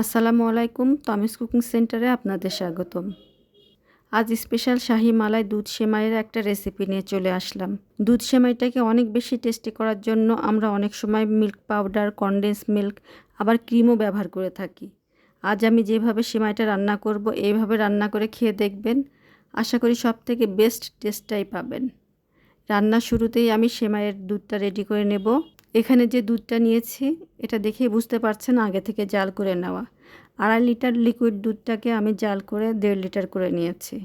আসসালামু আলাইকুম তমিস কুকিং সেন্টারে আপনাদের স্বাগতম। আজ স্পেশাল শাহি মালাই দুধ সেমাইয়ের একটা রেসিপি নিয়ে চলে আসলাম। দুধ সেমাইটাকে অনেক বেশি টেস্টি করার জন্য আমরা অনেক সময় মিল্ক পাউডার, কনডেন্স মিল্ক, আবার ক্রিমও ব্যবহার করে থাকি। আজ আমি যেভাবে সেমাইটা রান্না করব, এইভাবে রান্না করে খেয়ে দেখবেন। আশা করি সব থেকে বেস্ট টেস্টটাই পাবেন। রান্না শুরুতেই আমি সেমাইয়ের দুধটা রেডি করে নেব। এখানে যে দুধটা নিয়েছি, এটা দেখেই বুঝতে পারছেন আগে থেকে জাল করে নেওয়া। আড়াই লিটার লিকুইড দুধটাকে আমি জাল করে দেড় লিটার করে নিয়েছি।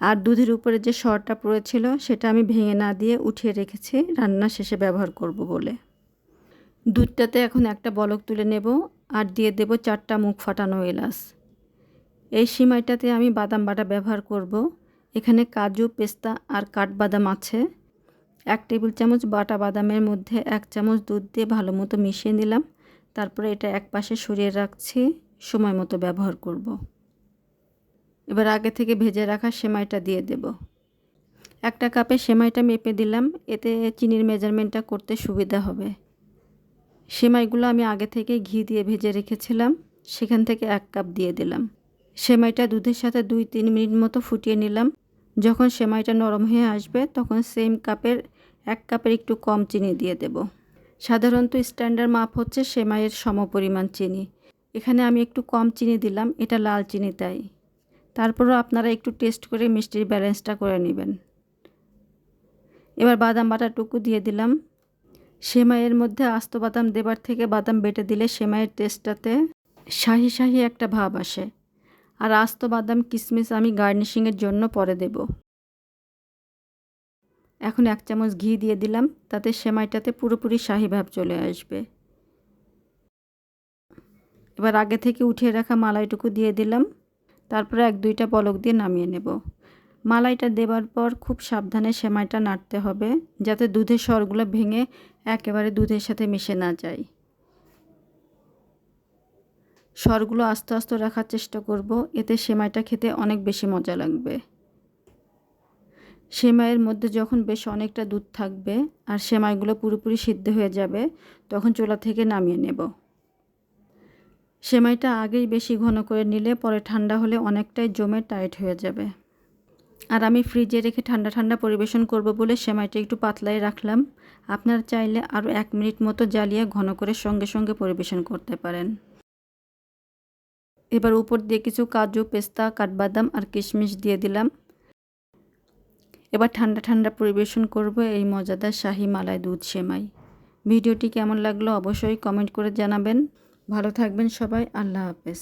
আর দুধের উপরে যে সরটা পড়েছিল, সেটা আমি ভেঙে না দিয়ে উঠিয়ে রেখেছি, রান্না শেষে ব্যবহার করব বলে। দুধটাতে এখন একটা বলক তুলে নেব আর দিয়ে দেব চারটা মুখ ফাটানো এলাচ। এই সিমাইটাতে আমি বাদাম বাটা ব্যবহার করব। এখানে কাজু, পেস্তা আর কাঠবাদাম আছে। এক টেবিল চামচ বাটা বাদামের মধ্যে এক চামচ দুধ দিয়ে ভালো মতো মিশিয়ে নিলাম। তারপরে এটা এক পাশে সরিয়ে রাখছি, সময় মতো ব্যবহার করব। এবার আগে থেকে ভেজে রাখা সেমাইটা দিয়ে দেব। একটা কাপে সেমাইটা মেপে দিলাম, এতে চিনির মেজারমেন্টটা করতে সুবিধা হবে। সেমাইগুলো আমি আগে থেকে ঘি দিয়ে ভেজে রেখেছিলাম, সেখান থেকে এক কাপ দিয়ে দিলাম। সেমাইটা দুধের সাথে দুই তিন মিনিট মতো ফুটিয়ে নিলাম। যখন সেমাইটা নরম হয়ে আসবে, তখন সেম কাপের, এক কাপের একটু কম চিনি দিয়ে দেব। সাধারণত স্ট্যান্ডার্ড মাপ হচ্ছে সেমাইয়ের সমপরিমাণ চিনি। এখানে আমি একটু কম চিনি দিলাম, এটা লাল চিনি তাই। তারপরও আপনারা একটু টেস্ট করে মিষ্টির ব্যালেন্সটা করে নেবেন। এবার বাদাম বাটাটুকু দিয়ে দিলাম। সেমাইয়ের মধ্যে আস্ত বাদাম দেবার থেকে বাদাম বেটে দিলে সেমাইয়ের টেস্টটাতে শাহি শাহি একটা ভাব আসে। আর আস্ত বাদাম কিশমিশ আমি গার্নিশিংয়ের জন্য পরে দেব। এখন এক চামচ ঘি দিয়ে দিলাম, তাতে সেমাইটাতে পুরোপুরি শাহি ভাব চলে আসবে। এবার আগে থেকে উঠিয়ে রাখা মালাইটুকু দিয়ে দিলাম, তারপরে এক দুইটা পলক দিয়ে নামিয়ে নেব। মালাইটা দেবার পর খুব সাবধানে সেমাইটা নাড়তে হবে, যাতে দুধের স্বরগুলো ভেঙে একেবারে দুধের সাথে মিশে না যায়। স্বরগুলো আস্তে আস্তে রাখার চেষ্টা করব, এতে সেমাইটা খেতে অনেক বেশি মজা লাগবে। সেমাইয়ের মধ্যে যখন বেশ অনেকটা দুধ থাকবে আর সেমাইগুলো পুরোপুরি সিদ্ধ হয়ে যাবে, তখন চোলা থেকে নামিয়ে নেব। সেমাইটা আগেই বেশি ঘন করে নিলে পরে ঠান্ডা হলে অনেকটাই জমে টাইট হয়ে যাবে। আর আমি ফ্রিজে রেখে ঠান্ডা ঠান্ডা পরিবেশন করব বলে সেমাইটা একটু পাতলাই রাখলাম। আপনারা চাইলে আরও এক মিনিট মতো জ্বালিয়ে ঘন করে সঙ্গে সঙ্গে পরিবেশন করতে পারেন। এবার উপর দিয়ে কিছু কাজু, পেস্তা, কাঠবাদাম আর কিশমিশ দিয়ে দিলাম। এবার ঠান্ডা ঠান্ডা পরিবেশন করব এই মজাদার শাহি মালায় দুধ সেমাই। ভিডিওটি কেমন লাগল অবশ্যই কমেন্ট করে জানাবেন। ভালো থাকবেন সবাই, আল্লাহ হাফেজ।